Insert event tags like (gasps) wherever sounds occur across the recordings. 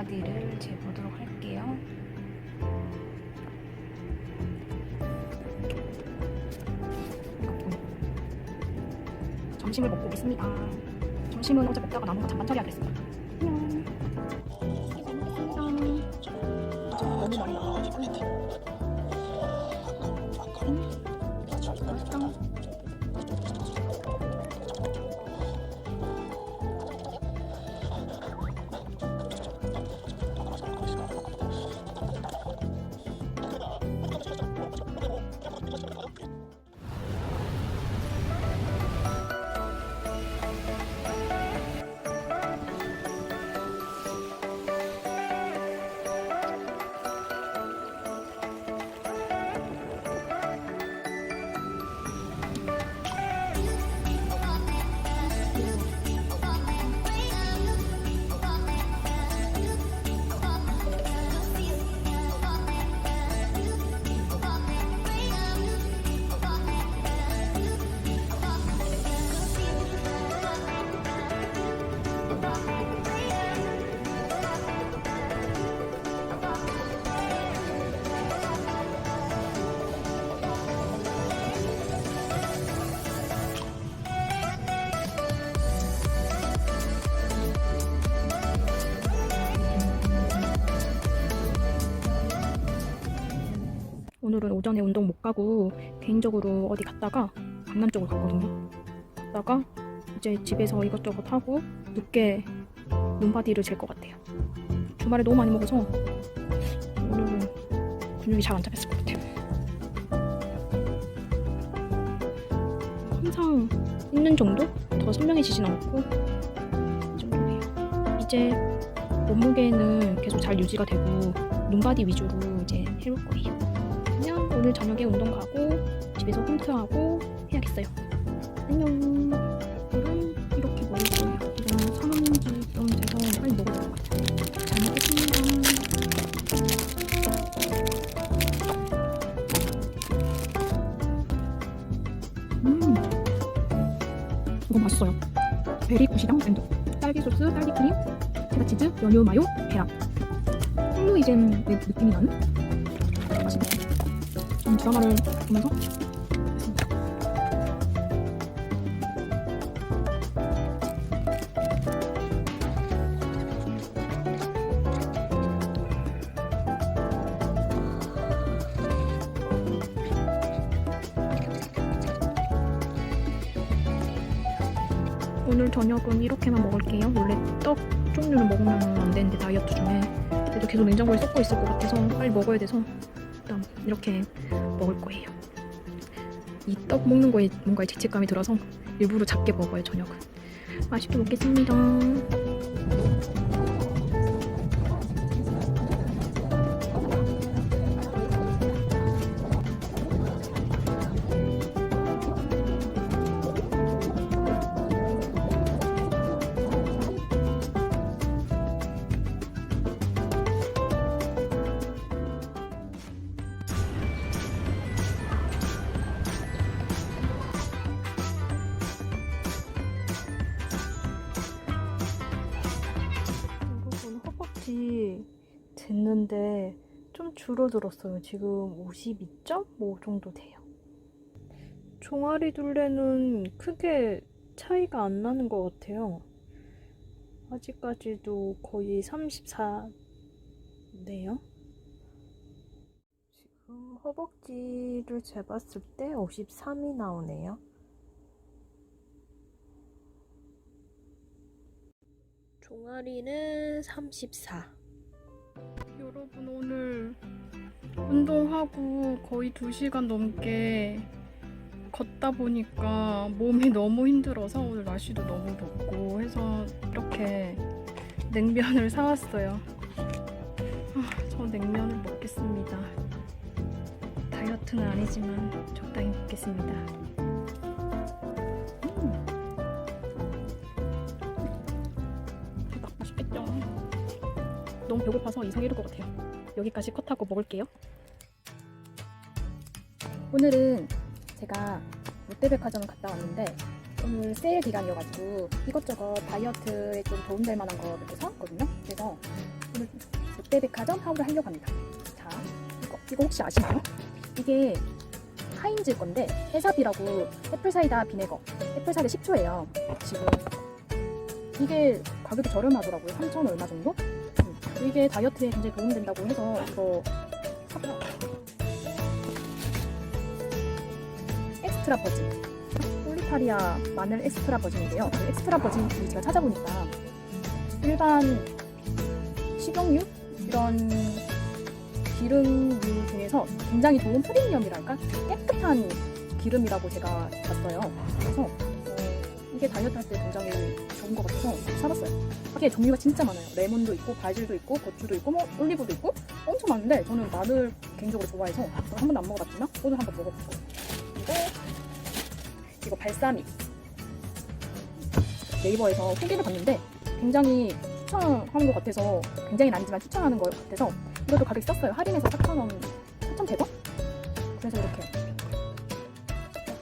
룸바디를 재보도록 할게요. 점심을 먹고 있습니다. 점심은 어제 먹다가 남은 거 잠깐 처리하기로 했습니다. 안녕. 저 너무 많이 나와 오늘은 오전에 운동 못 가고 개인적으로 어디 갔다가 강남 쪽으로 갔거든요. 갔다가 이제 집에서 이것저것 하고 늦게 룸바디를 잴 것 같아요. 주말에 너무 많이 먹어서 오늘은 근육이 잘 안 잡혔을 것 같아요. 항상 있는 정도? 더 선명해지진 않고 이 정도예요. 이제 몸무게는 계속 잘 유지가 되고 룸바디 위주로 이제 해볼 거예요. 그냥 오늘 저녁에 운동 가고 집에서 홈트하고 해야겠어요. 안녕. 그럼 이렇게 먹을 거예요. 이거는 사먹는지 좀 돼서 빨리 먹어야 될것 같아요. 잘 먹겠습니다. 음, 이거 맛있어요. 베리 굿이랑 샌드, 딸기 소스, 딸기 크림, 체다 치즈, 연유 마요, 계란. 홀로이젠 느낌이 나는 드라마를 보면서. 오늘 저녁은 이렇게만 먹을게요. 원래 떡 종류를 먹으면 안 되는데 다이어트 중에 그래도 계속 냉장고에 섞어 있을 것 같아서 빨리 먹어야 돼서 일단 이렇게 먹을 거예요. 이 떡 먹는 거에 뭔가 죄책감이 들어서 일부러 작게 먹어요 저녁은. 맛있게 먹겠습니다. 됐는데 좀 줄어들었어요. 지금 52.5 정도 돼요. 종아리 둘레는 크게 차이가 안 나는 것 같아요. 아직까지도 거의 34네요. 지금 허벅지를 재봤을 때 53이 나오네요. 종아리는 34. 오늘 운동하고 거의 2시간 넘게 걷다 보니까 몸이 너무 힘들어서 오늘 날씨도 너무 덥고 해서 이렇게 냉면을 사왔어요. 아, 저 냉면을 먹겠습니다. 다이어트는 아니지만 적당히 먹겠습니다. 음. 맛있겠죠? 너무 배고파서 이상 이럴 것 같아요. 여기까지 컷하고 먹을게요. 오늘은 제가 롯데백화점 갔다 왔는데 오늘 세일 기간이어가지고 이것저것 다이어트에 좀 도움될 만한 거를 사왔거든요. 그래서 오늘 롯데백화점 하울을 하려고 합니다. 자, 이거, 이거 혹시 아시나요? 이게 하인즈 건데 해삽이라고 애플사이다 비네거 애플사이다 10초예요. 지금 이게 가격이 저렴하더라고요. 3천 얼마 정도? 음, 이게 다이어트에 굉장히 도움된다고 해서 이거 샀어요. 엑스트라 버진 폴리타리아 마늘 엑스트라 버진인데요. 그 엑스트라 버진 제가 찾아보니까 일반 식용유 이런 기름류 중에서 굉장히 좋은 프리미엄이랄까 깨끗한 기름이라고 제가 봤어요. 그래서 어, 이게 다이어트 할 때 굉장히 좋은 것 같아서 사봤어요. 이게 종류가 진짜 많아요. 레몬도 있고 바질도 있고 고추도 있고 뭐 올리브도 있고 엄청 많은데 저는 마늘 개인적으로 좋아해서 한 번도 안 먹어봤지만 오늘 한번 먹어볼 거예요. 그리고 이거 발사믹 네이버에서 후기를 봤는데 굉장히 추천하는 것 같아서 굉장히 아니지만 추천하는 것 같아서 이것도 가격이 쌌어요. 할인해서 4,000원, 4,100원? 그래서 이렇게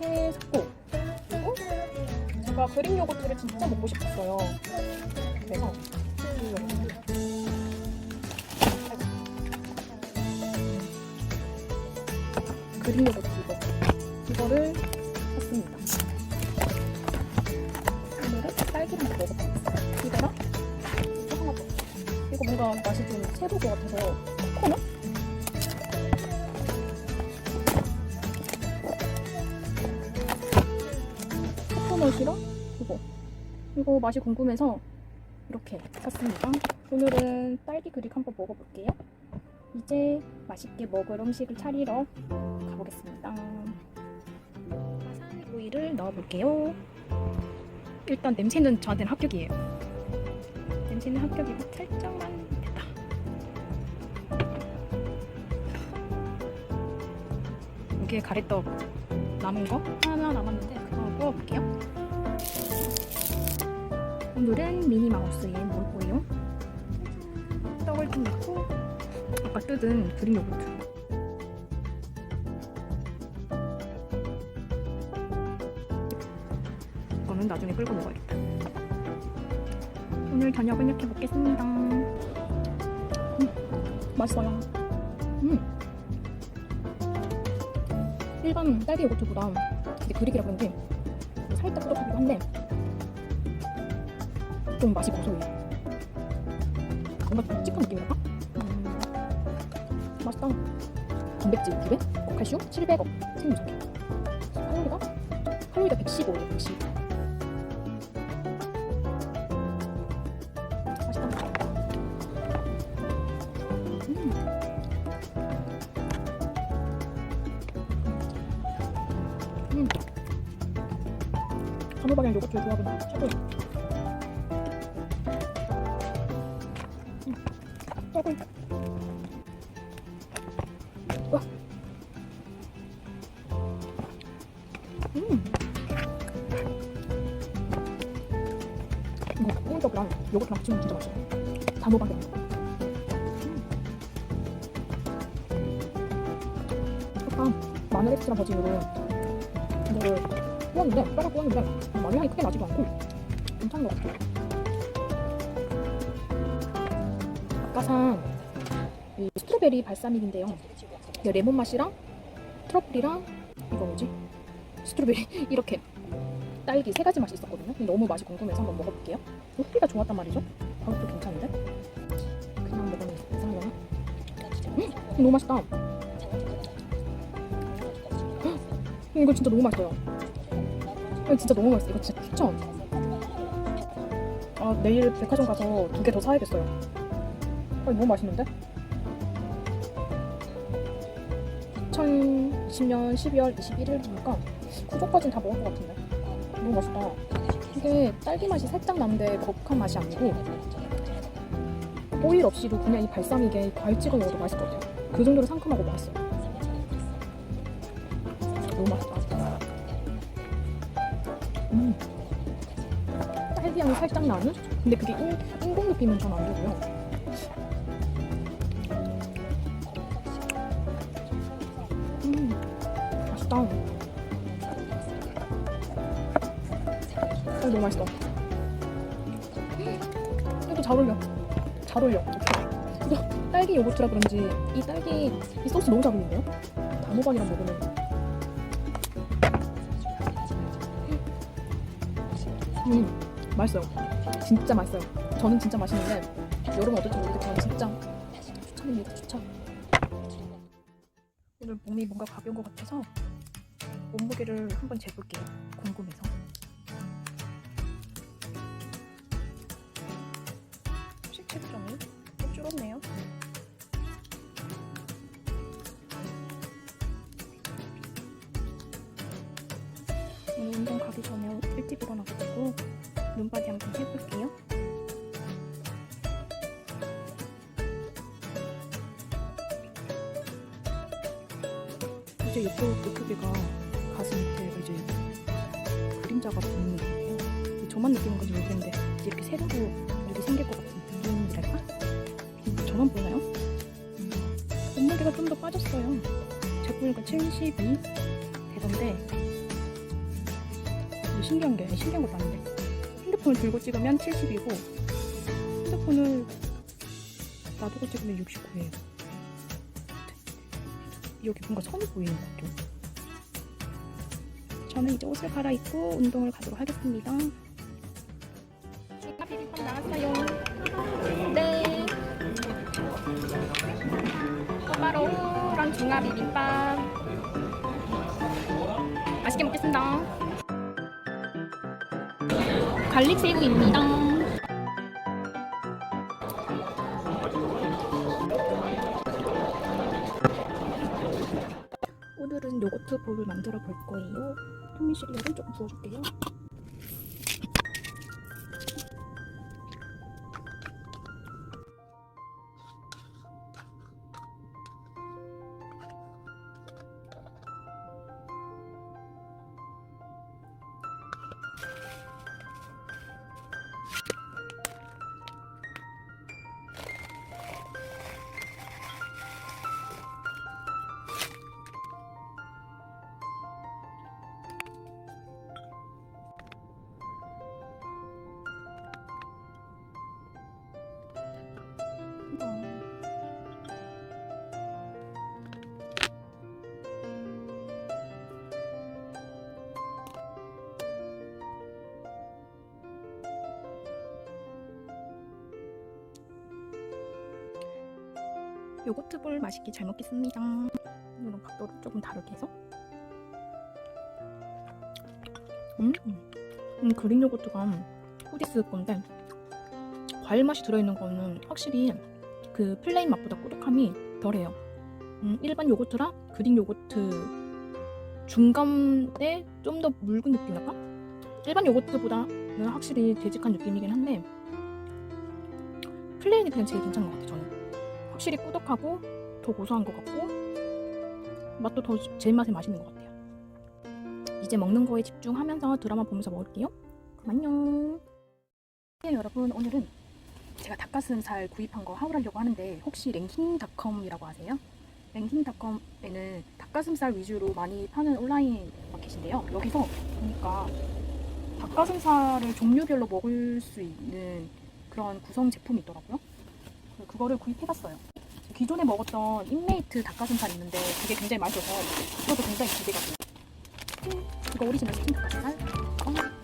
이렇게 샀고 제가 그릭 요거트를 진짜 먹고 싶었어요. 그래서. 그릭 요거트 이거 이거를 샀습니다. 오늘은 딸기를 먹어보겠습니다. 이거랑 이거 하나 더. 이거 뭔가 맛이 좀 새로울 것 같아서 이거 맛이 궁금해서 이렇게 샀습니다. 오늘은 딸기 그릭 한번 먹어볼게요. 이제 맛있게 먹을 음식을 차리러 가보겠습니다. 화산 오일을 넣어볼게요. 일단 냄새는 저한테는 합격이에요. 냄새는 합격이고 살짝만 됐다. 여기에 가래떡 남은 거 하나 남았는데 그거 구워볼게요. 오늘은 먹을 거예요. 떡을 좀 넣고 아까 뜯은 그릭 요거트 이거는 나중에 끓고 먹어야겠다. 오늘 저녁은 이렇게 먹겠습니다. 음, 맛있어요. 음. 일반 딸기 요거트보다 이게 그릭이라 그런지 살짝 꾸덕하기도 한데 좀 맛이 고소해요. 뭔가 묵직한 느낌이랄까? 음, 맛있다. 단백질 200, 어, 칼슘 700억, 생유젓. 칼로리가 칼로리가 115예요, 115. 3호 방향 요거트 조합은 최고야 응. 음. 최고. 음. 이거 꿀떡이랑 요거트랑 같이 먹으면 진짜 맛있어 3호 방향 음. 아, 마늘 엑스랑 버진으로 이거를 구웠는데 뼈가 구웠는데 마늘 향이 크게 나지도 않고 괜찮은 것 같아요. 아까 산 이 스트로베리 발사믹인데요. 레몬 맛이랑 트러플이랑 이거 뭐지? 스트로베리 (laughs) 이렇게 딸기 세 가지 맛이 있었거든요. 근데 너무 맛이 궁금해서 한번 먹어볼게요. 후기가 좋았단 말이죠. 가격도 괜찮은데? 그냥 먹으면 이상하려나? 음, 너무 맛있다. 헉, (gasps) 이거 진짜 너무 맛있어요. 이거 진짜 너무 맛있어. 이거 진짜 추천. 아 내일 백화점 가서 두 개 더 사야겠어요. 아, 너무 맛있는데? 2020년 12월 21일이니까 구조까지는 다 먹을 것 같은데. 너무 맛있다. 이게 딸기 맛이 살짝 나는데 거북한 맛이 아니고 오일 없이도 그냥 이 발사믹에 과일 찍어 먹어도 맛있을 것 같아요. 그 정도로 상큼하고 맛있어요. 너무 맛있다. 음. 딸기 향이 살짝 나는? 근데 그게 인, 인공 느낌은 전안 들고요. 음, 맛있다. 어, 너무 맛있어. 이것도 잘 어울려. 잘 어울려. 딸기 요거트라 그런지 이 딸기 이 소스 너무 잘 어울리네요. 단호박이랑 먹으면 음 맛있어요. 진짜 맛있어요. 저는 진짜 맛있는데 여러분 어떨지 모르겠지만 진짜 추천입니다. 추천. 오늘 몸이 뭔가 가벼운 것 같아서 몸무게를 한번 재볼게요. 궁금해서. 오늘 운동 가기 전에 일찍 일어나가지고 눈바디 한번 해볼게요. 이제 이쪽 느크비가 가슴 밑에 이제 그림자가 붙는 거예요. 저만 느끼는 건지 모르겠는데 이렇게 세로로 이렇게 생길 것 같은 느낌이랄까? 음, 저만 보나요? 음, 몸무게가 좀 더 빠졌어요. 제 보니까 72 되던데 이게 신기한 게 신기한 것도 아닌데 핸드폰을 들고 찍으면 70이고 핸드폰을 놔두고 찍으면 69예요. 여기 뭔가 선이 보이는 것 같아요. 저는 이제 옷을 갈아입고 운동을 가도록 하겠습니다. 중화 비빔밥 나왔어요. 네. 꼬바로우랑 중화 비빔밥. 맛있게 먹겠습니다. 갈릭새우입니다. 오늘은 요거트 볼을 만들어 볼 거예요. 현미 시리얼을 조금 부어줄게요. 요거트 볼 맛있게 잘 먹겠습니다. 오늘은 각도를 조금 다르게 해서. 음, 음 그린 요거트가 후디스 건데 과일 맛이 들어있는 거는 확실히 그 플레인 맛보다 꾸덕함이 덜해요. 음, 일반 요거트랑 그린 요거트 중간에 좀 더 묽은 느낌이랄까? 일반 요거트보다는 확실히 되직한 느낌이긴 한데 플레인이 그냥 제일 괜찮은 것 같아요. 저는. 확실히 꾸덕하고 더 고소한 것 같고 맛도 더제 맛에 맛있는 것 같아요. 이제 먹는 거에 집중하면서 드라마 보면서 먹을게요. 그럼 안녕. 네, 여러분 오늘은 제가 닭가슴살 구입한 거 하울하려고 하는데 혹시 랭킹닷컴이라고 아세요? 랭킹닷컴에는 닭가슴살 위주로 많이 파는 온라인 마켓인데요. 여기서 보니까 닭가슴살을 종류별로 먹을 수 있는 그런 구성 제품이 있더라고요. 그거를 구입해봤어요. 기존에 먹었던 인메이트 닭가슴살 있는데 그게 굉장히 맛있어서 그것도 굉장히 기대가 돼요. 이거 오리지널 스팀 닭가슴살.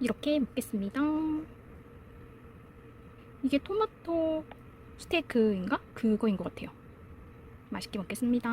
이렇게 먹겠습니다. 이게 토마토 스테이크인가? 그거인 것 같아요. 맛있게 먹겠습니다.